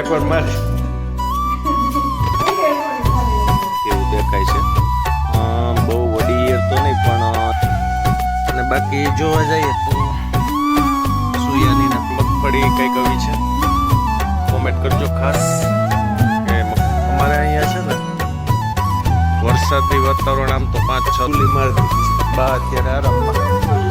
એકવાર માર? એવું દેખાય છે. બહુ વડી યર તો નહીં પણ અને બાકી જોવા જઈએ તો સુયાની ને મગફળી કંઈક આવી છે. કોમેન્ટ કરજો ખાસ. કે અમારે અહીંયા છે ને વરસાદી વાતાવરણ આમ તો પાંચ છ ગુલી મારતી. બા અત્યારે આરામમાં.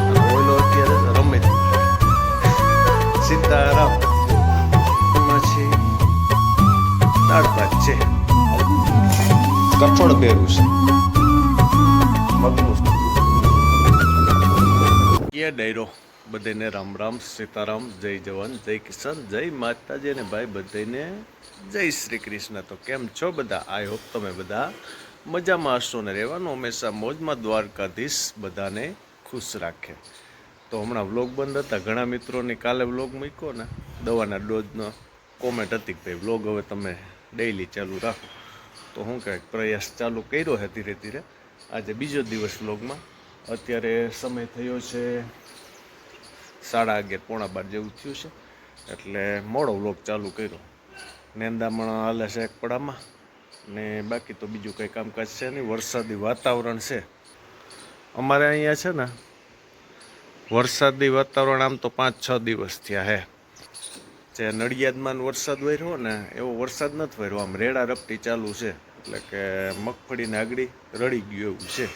કઠોળ પહેરું છે. મગનું ડાયરો બધાને રામ રામ, સીતારામ, જય જવાન, જય કિસાન, જય માતાજી અને ભાઈ બધાને જય શ્રી કૃષ્ણ. તો કેમ છો બધા? આઈ હોપ તમે બધા મજામાં હશો ને રહેવાનું હંમેશા મોજમાં દ્વારકાધીશ બધાને ખુશ રાખે. તો હમણાં વ્લોગ બંધ હતા, ઘણા મિત્રોની કાલે વ્લોગ મૂક્યો ને, દવાના ડોઝનો કોમેન્ટ હતી કે ભાઈ વ્લોગ હવે તમે ડેઈલી ચાલુ રાખો. તો હું કહે પ્રયાસ ચાલુ કર્યો છે ધીરે ધીરે. આજે બીજો દિવસ વ્લોગમાં. અત્યારે સમય થયો છે સાડા અગિયાર, પોણા બાર જેવું થયું છે. એટલે મોડો વ્લોગ ચાલુ કર્યો. નેંદામણ હાલે છે એક પડામાં. ને બાકી તો બીજું કંઈ કામકાજ છે નહીં. વરસાદી વાતાવરણ છે. અમારે અહીંયા છે ને, વરસાદી વાતાવરણ આમ તો પાંચ છ દિવસ થયા હે. જે નડિયાદમાં વરસાદ વર્યો ને એવો વરસાદ નથી વર્યો આમ રેડા રપટી ચાલુ છે. એટલે કે મગફળી આગળી રડી ગયું એવું છે.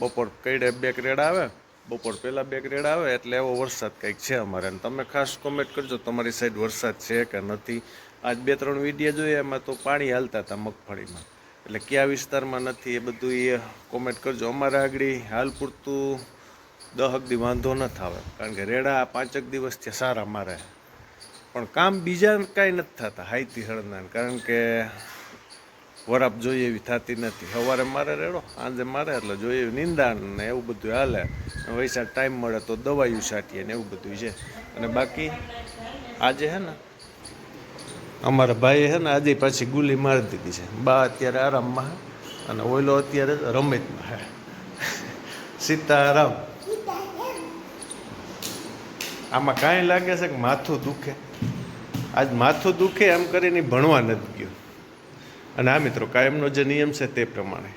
બપોર કઈડે બેક રેડા આવે, બપોર પહેલાં બેક રેડા આવે એટલે એવો વરસાદ કંઈક છે અમારે. અને તમે ખાસ કોમેન્ટ કરજો તમારી સાઈડ વરસાદ છે કે નથી. આજ બે ત્રણ વીડિયો જોઈએ એમાં તો પાણી હાલતા હતા મગફળીમાં. એટલે કયા વિસ્તારમાં નથી એ બધું એ કોમેન્ટ કરજો. અમારા આગળ હાલ પૂરતું દહક દી વાંધો ન આવે કારણ કે રેડા પાંચક દિવસથી સારા મારે પણ કામ બીજા કાંઈ નથી થતા, હાઈતી હળના કારણ કે વરાપ જોઈએ એવી થતી નથી. સવારે મારે રેડો, સાંજે મારે, એટલે જોઈએ નિંદાણ ને એવું બધું હાલે. વૈસા ટાઈમ મળે તો દવાયું છાંટીએ ને એવું બધું છે. અને બાકી આજે હે ને, અમારા ભાઈએ છે ને આજે પાછી ગુલી મારી દીધી છે. બા અત્યારે આરામમાં હે અને ઓઈલો અત્યારે રમેતમાં હે. સીતારામ. આમાં કાંઈ લાગે છે કે માથું દુખે? આજ માથું દુખે એમ કરીને ભણવા નથી ગયો. અને આ મિત્રો કાયમનો જે નિયમ છે તે પ્રમાણે.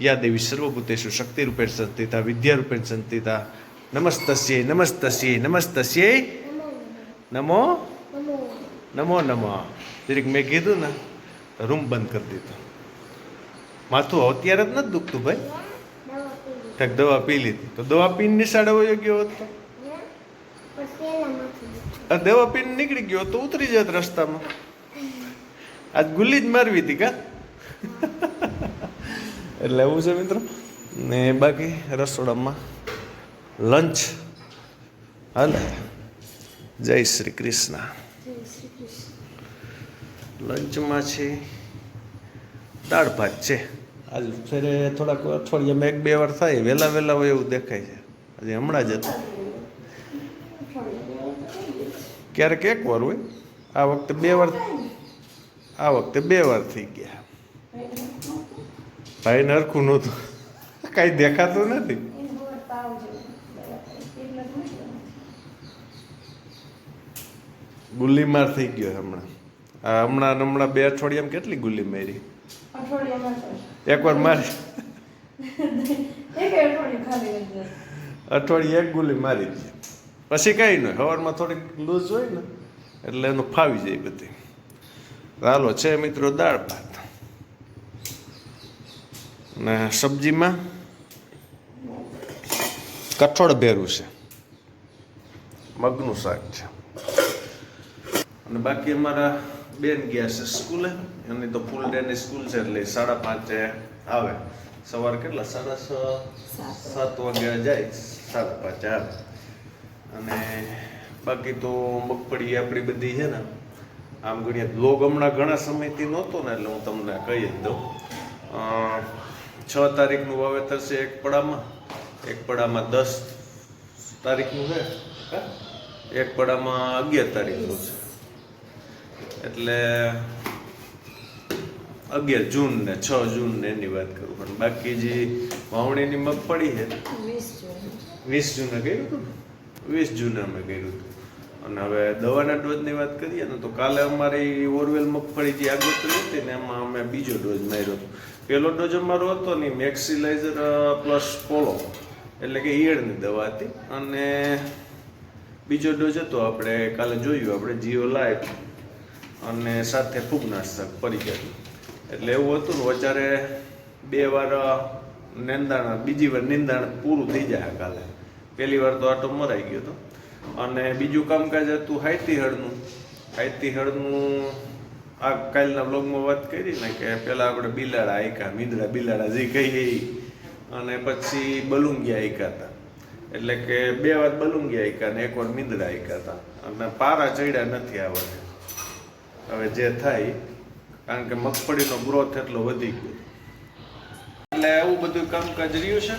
યા દેવી સર્વભૂતેશુ શક્તિ રૂપેણ સંસ્થિતા, વિદ્યા રૂપે સંસ્થિતા. નમસ્તસ્ય નમસ્તસ્ય નમસ્તસ્ય. નમો? નમો નમો. જરીક મેં કીધું ને, રૂમ બંધ કરી દીધો. માથું અત્યારે જ નથી દુખતું ભાઈ. ઠેક દવા પી લીધી. તો દવા પીને નિશાળો વયો ગયો હોત. આ દેવા પીને નીકળી ગયો તો ઉતરી જાત રસ્તામાં. આજ ગુલ્લી જ મારવી હતી કા? એટલે એવું છે મિત્રો. ને બાકી રસોડામાં લંચ હાલે જય શ્રી કૃષ્ણ. લંચમાં છે દાળ ભાત છે. આજ ફેરે થોડાક અઠવાડિયામાં એક બે વાર થાય, વહેલા વહેલા હોય એવું દેખાય છે. હજી હમણાં જ હતું. ક્યારેક એક વાર હોય. આ વખતે બે વાર આ વખતે બે વાર થઈ ગયા. ભાઈ નરખું નહોતું. કાંઈ દેખાતું નથી. ગુલ્લી થઈ ગયો હમણાં. આ હમણાં હમણાં બે અઠવાડિયામાં કેટલી ગુલ્લી મારી? એકવાર મારી. અઠવાડિયે એક ગુલ્લી મારી જ. પછી કાંઈ નહીં સવારમાં થોડીક લૂઝ હોય ને એટલે એનું ફાવી જાય બધી. હાલો છે મિત્રો દાળ ભાત. ને સબ્જીમાં કઠોળ ભેરું છે. મગનું શાક છે. અને બાકી અમારા બેન ગયા છે સ્કૂલે. એની તો ફૂલ ડેની સ્કૂલ છે એટલે સાડા પાંચે આવે. સવારે કેટલા? સાડા છ સાત વાગ્યા જાય સાડા પાંચે આવે. અને બાકી તો મગફળી આપણી બધી છે ને આમ ગણીએ લોગ હમણાં ઘણા સમયથી નહોતો ને એટલે હું તમને કહી જ દઉં. છ તારીખનું વાવેતર છે એક પડામાં. એક પડામાં દસ તારીખનું છે હા? એક પડામાં અગિયાર તારીખનું છે. એટલે અગિયાર જૂન ને છ જૂન ને એની વાત કરું. પણ બાકી જે વાવણીની મગફળી છે વીસ જૂને. કહ્યું હતું ને? વીસ જૂને અમે કર્યું હતું. અને હવે દવાના ડોઝની વાત કરીએ ને તો કાલે અમારી ઓરવેલ મગફળી જે આગોતરી હતી ને એમાં અમે બીજો ડોઝ માર્યો હતો. પહેલો ડોઝ અમારો હતો ને મેક્સિલાઇઝર પ્લસ પોલો એટલે કે ઈયળની દવા હતી. અને બીજો ડોઝ હતો આપણે કાલે જોયું, આપણે જીઓ લાઈફ. અને સાથે ફૂગનાશક પરિચય એટલે એવું હતું ને વચારે બે વાર નિંદાણ, બીજી વાર નિંદાણ પૂરું થઈ જાય કાલે. પહેલી વાર તો આટો મરાઈ ગયો હતો. અને બીજું કામકાજ હતું હાઈતી હળનું. હાઈતી હળનું આ કાલના બ્લોગમાં વાત કરી ને કે પહેલાં આપણે બિલાડા આયકા, મીંદડા બિલાડા જે કહીએ. અને પછી બલુંગિયા આયકા હતા. એટલે કે બે વાર બલુંગિયા આયકા ને એક વાર મીંદડા આયકા હતા. અને પારા ચડ્યા નથી આ વર્ષે હવે જે થાય, કારણ કે મગફળીનો ગ્રોથ એટલો વધી ગયો. એટલે આવું બધું કામકાજ રહ્યું છે.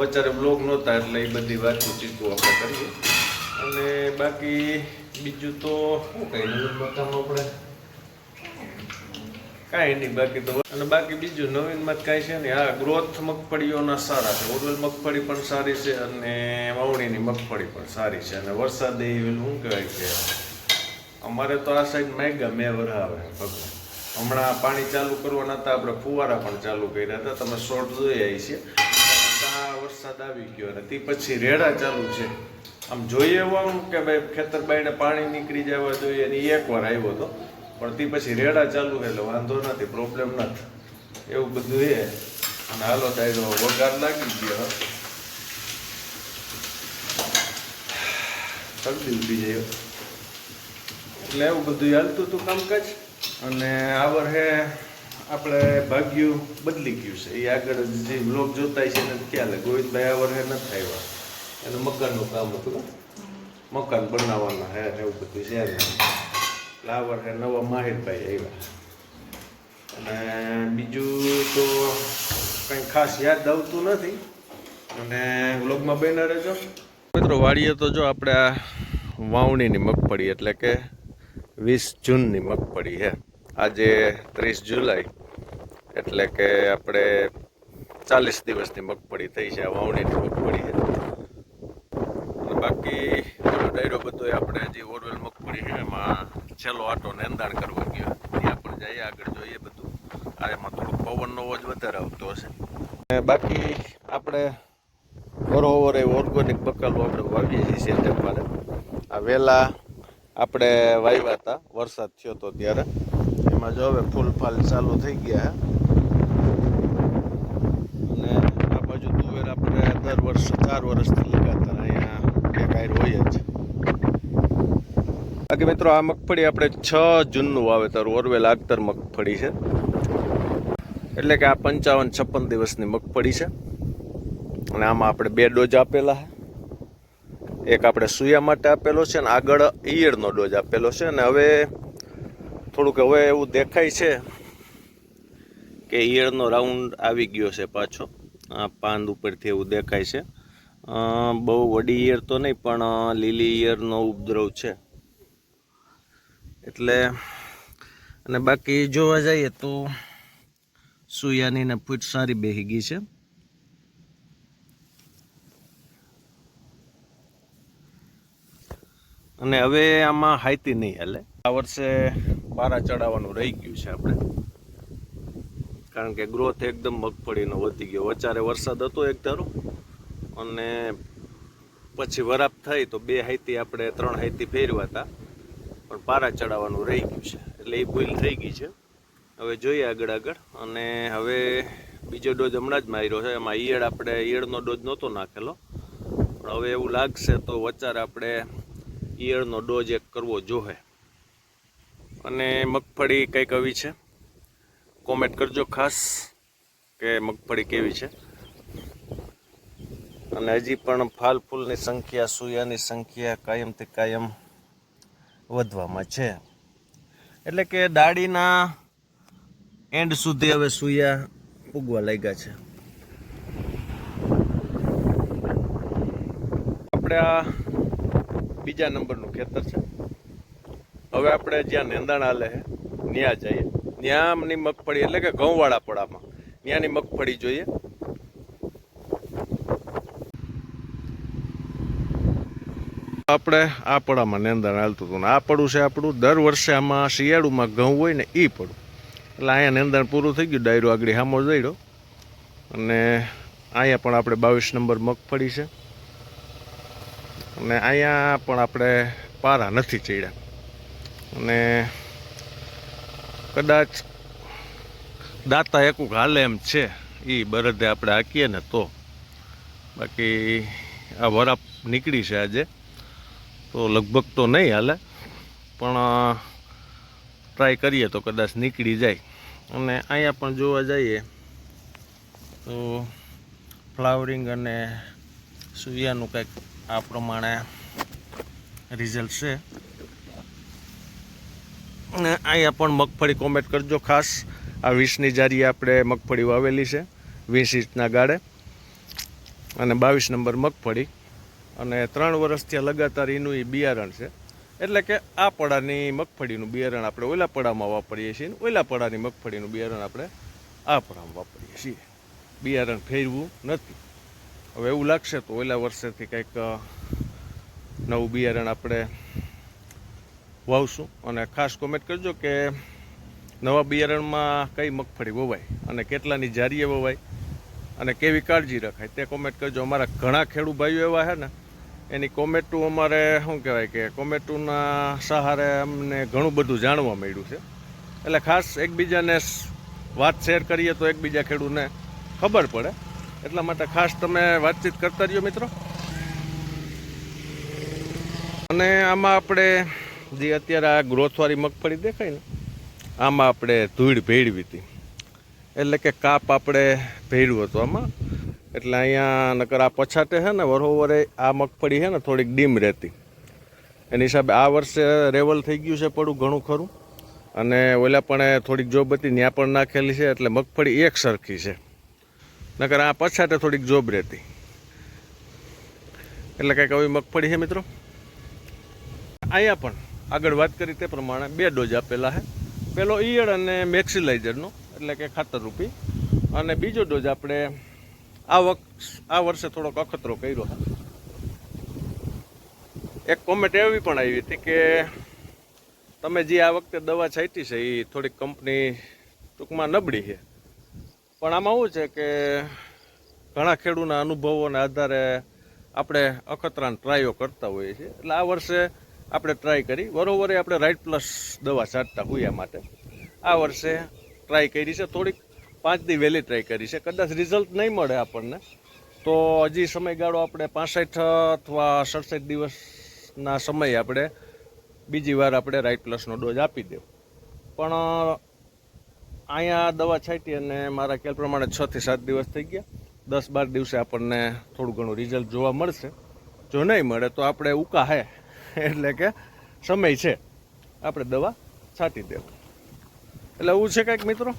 વચારે બ્લોગ નહોતા એટલે એ બધી વાતો ચીજો આપણે કરીએ. અને બાકી બીજું તો શું કઈ નવીન મકામાં આપણે. કાંઈ નહીં બાકી તો અને બાકી બીજું નવીનમાં કાંઈ છે ને હા ગ્રોથ મગફળીઓના સારા છે. ઓરવેલ મગફળી પણ સારી છે અને વાવણીની મગફળી પણ સારી છે. અને વરસાદ એ શું કહેવાય કે અમારે તો આ સાઈડ મેગા મેં વરાવે ભગવાન. હમણાં પાણી ચાલુ કરવાના હતા આપણે ફુવારા પણ ચાલુ કર્યા હતા. તમે શોર્ટ જોઈ આવી છે ત્યાં વરસાદ આવી ગયો અને તે પછી રેડા ચાલુ છે. આમ જોઈએ એવું કે ભાઈ ખેતર બાઈને પાણી નીકળી જવા જોઈએ અને એક એકવાર આવ્યો હતો પણ તે પછી રેડા ચાલુ છે એટલે વાંધો નથી પ્રોબ્લેમ નથી. એવું બધું એ અને હાલો ડાયરો વગાર લાગી ગયો. શરદી ઉઠી જાય. એટલે એવું બધું હાલતું હતું કામકાજ. અને આવર વર્ષે આપણે ભાગ્યું બદલી ગયું છે. એ આગળ જે બ્લોગ જોતા છે એને ખ્યાલ ગોવિંદભાઈ આ વર્ષે નથી આવ્યા. એનું મકાનનું કામ હતું મકાન બનાવવાના હે એવું બધું છે. એટલે આ વર્ષે નવા માહિરભાઈ આવ્યા. અને બીજું તો કંઈ ખાસ યાદ આવતું નથી. અને વ્લોગમાં બન્યા રહેજો. મિત્રો, વાડીએ તો જો આપણે આ વાવણીની મગફળી એટલે કે વીસ જૂનની મગફળી છે. આજે ત્રીસ જુલાઈ, એટલે કે આપણે ચાલીસ દિવસની મગફળી થઈ છે વાવણીની મગફળી છે. બાકી ડાયરો બધો આપણે જે ઓરવેલ મગફળી છે, એમાં છેલ્લો આટો નેંદાણ કરવા ગયો. ત્યાં પણ જઈએ, આગળ જોઈએ બધું. આ એમાં થોડુંક પવનનો અવાજ વધારે આવતો હશે. બાકી આપણે બરોબર એ ઓર્ગોનિક બકાલો આપણે વાવીએ છીએ સેપ્ટેમ્બરે આ વહેલા આપણે વાવ્યા હતા, વરસાદ થયો હતો ત્યારે. એમાં જો હવે ફૂલ ફાલ ચાલુ થઈ ગયા અને આ બાજુ તુવેર આપણે દર વર્ષ ચાર વર્ષથી લગાતાર અહીંયા એક હોય જ બાકી મિત્રો આ મગફળી આપણે છ જૂનનું વાવેતર, ઓરવેલ આગતર મગફળી છે. એટલે કે આ પંચાવન છપ્પન દિવસની મગફળી છે. અને આમાં આપણે બે ડોઝ આપેલા છે. એક આપણે સુયા માટે આપેલો છે અને આગળ ઈયળનો ડોઝ આપેલો છે. અને હવે થોડુંક હવે એવું દેખાય છે કે ઈયળનો રાઉન્ડ આવી ગયો છે પાછો. આ પાંદ ઉપરથી એવું દેખાય છે. બહુ વડી ઈયર તો નહીં, પણ લીલી ઈયરનો ઉપદ્રવ છે. એટલે, અને બાકી જોવા જઈએ તો સુયાની ને ફૂટ સારી બેહી ગઈ છે. અને હવે આમાં હાઈતી નહીં હાલે. આ વર્ષે પારા ચડાવવાનું રહી ગયું છે આપણે. કારણ કે ગ્રોથ એકદમ મગફળીનો વધી ગયો. વચારે વરસાદ હતો એક ધારો. અને પછી વરાપ થઈ તો બે હાઈતી આપણે ત્રણ હાઈતી ફેરવા હતા. પણ પારા ચડાવવાનું રહી ગયું છે. એટલે એ ભૂલ થઈ ગઈ છે. હવે જોઈએ આગળ આગળ. અને હવે બીજો ડોઝ હમણાં જ માર્યો છે. એમાં ઈયળ આપણે ઈયળનો ડોઝ નહોતો નાખેલો. પણ હવે એવું લાગશે તો વચારે આપણે ઈયળનો ડોઝ એક કરવો જોઈએ અને મગફળી કંઈક આવી છે? કોમેન્ટ કરજો ખાસ કે મગફળી કેવી છે. અને હજી પણ ફાલ ફૂલની સંખ્યા, સૂયાની સંખ્યા કાયમથી કાયમ વધવામાં છે. એટલે કે દાડીના એન્ડ સુધી હવે સૂયા ઉગવા લાગ્યા છે. આપણે આ બીજા નંબરનું ખેતર છે. હવે આપણે જ્યાં નેંદાણ હાલે છે ત્યાં જઈએ. ત્યાંની મગફળી એટલે કે ઘઉંવાળા પડામાં. ત્યાંની મગફળી જોઈએ. આપણે આ પડામાં નેંદણ હાલતું હતું ને આ પડું છે આપણું. દર વર્ષે આમાં શિયાળુમાં ઘઉં હોય ને એ પડું. એટલે અહીંયા નેંદણ પૂરું થઈ ગયું, ડાયરો આગળ હામો જઈડો અને અહીંયા પણ આપણે બાવીસ નંબર મગફળી છે. અને અહીંયા પણ આપણે પારા નથી ચડ્યા. અને કદાચ દાતા એકુક હાલે એમ છે એ બરદે આપણે હાકીએ ને તો. બાકી આ વરાપ નીકળી છે આજે, તો લગભગ તો નહીં હાલે, પણ ટ્રાય કરીએ તો કદાચ નીકળી જાય. અને અહીંયા પણ જોવા જઈએ તો, ફ્લાવરિંગ અને સૂર્યાનું કંઈક આ પ્રમાણે રિઝલ્ટ છે. અને અહીંયા પણ મગફળી કોમેન્ટ કરજો ખાસ. આ વીસની જારી આપણે મગફળી વાવેલી છે, વીસ ઇંચના ગાળે. અને બાવીસ નંબર મગફળી. અને ત્રણ વર્ષથી લગાતાર એનું એ બિયારણ છે. એટલે કે આ પડાની મગફળીનું બિયારણ આપણે ઓલા પડામાં વાપરીએ છીએ ઓલા પડાની મગફળીનું બિયારણ આપણે આ પડામાં વાપરીએ છીએ. બિયારણ ફેરવું નથી. હવે એવું લાગશે તો ઓલા વર્ષેથી કંઈક નવું બિયારણ આપણે વાવશું. અને ખાસ કોમેન્ટ કરજો કે નવા બિયારણમાં કઈ મગફળી વવાય અને કેટલાની જારીએ વવાય અને કેવી કાળજી રખાય તે કોમેન્ટ કરજો. અમારા ઘણા ખેડૂત ભાઈઓ એવા છે ને, એની કોમેટું અમારે, શું કહેવાય કે કોમેટુના સહારે અમને ઘણું બધું જાણવા મળ્યું છે. એટલે ખાસ એકબીજાને વાત શેર કરીએ તો એકબીજા ખેડૂતને ખબર પડે. એટલા માટે ખાસ તમે વાતચીત કરતા રહ્યો મિત્રો. અને આમાં આપણે જે અત્યારે આ ગ્રોથવાળી મગફળી દેખાય ને, આમાં આપણે ધૂળ ભેળવી હતી. એટલે કે કાપ આપણે ભેળ્યું હતું આમાં. એટલે અહીંયા નકર આ પછાટે છે ને વરોવરે આ મગફળી છે ને, થોડીક ડીમ રહેતી. એની હિસાબે આ વર્ષે રેવલ થઈ ગયું છે પડું ઘણું ખરું. અને ઓલા પણ થોડીક જોબ હતી ત્યાં પણ નાખેલી છે, એટલે મગફળી એક સરખી છે. નકર આ પછાટે થોડીક જોબ રહેતી. એટલે કંઈક આવી મગફળી છે મિત્રો? અહીંયા પણ આગળ વાત કરી તે પ્રમાણે બે ડોઝ આપેલા છે. પેલો ઈયળ અને મેક્સિલાઇઝરનો, એટલે કે ખાતર રૂપી અને બીજો ડોઝ આપણે આ વખ આ વર્ષે થોડોક અખતરો કર્યો હતો એક કોમેન્ટ એવી પણ આવી હતી કે તમે જે આ વખતે દવા છાંટી છે એ થોડીક કંપની ટૂંકમાં નબળી છે. પણ આમાં શું છે કે ઘણા ખેડૂતના અનુભવોના આધારે આપણે અખતરાન ટ્રાયો કરતા હોઈએ છીએ. એટલે આ વર્ષે આપણે ટ્રાય કરી. બરોબરે આપણે રાઇટ પ્લસ દવા છાંટતા હોઈએ માટે. આ વર્ષે ટ્રાય કરી છે. થોડીક પાંચ દી વહેલી ટ્રાય કરી છે. કદાચ રિઝલ્ટ નહીં મળે આપણને, તો હજી સમયગાળો આપણે પાસઠ અથવા સડસઠ દિવસના સમયે આપણે બીજી વાર આપણે રાઇટ પ્લસનો ડોઝ આપી દેવો. પણ અહીંયા દવા છાંટી અને મારા ખ્યાલ પ્રમાણે છ થી સાત દિવસ થઈ ગયા. દસ બાર દિવસે આપણને થોડું ઘણું રિઝલ્ટ જોવા મળશે. જો નહીં મળે તો આપણે ઉકા હે. એટલે કે સમય છે. આપણે દવા છાંટી દેવું. એટલે એવું છે કંઈક મિત્રો?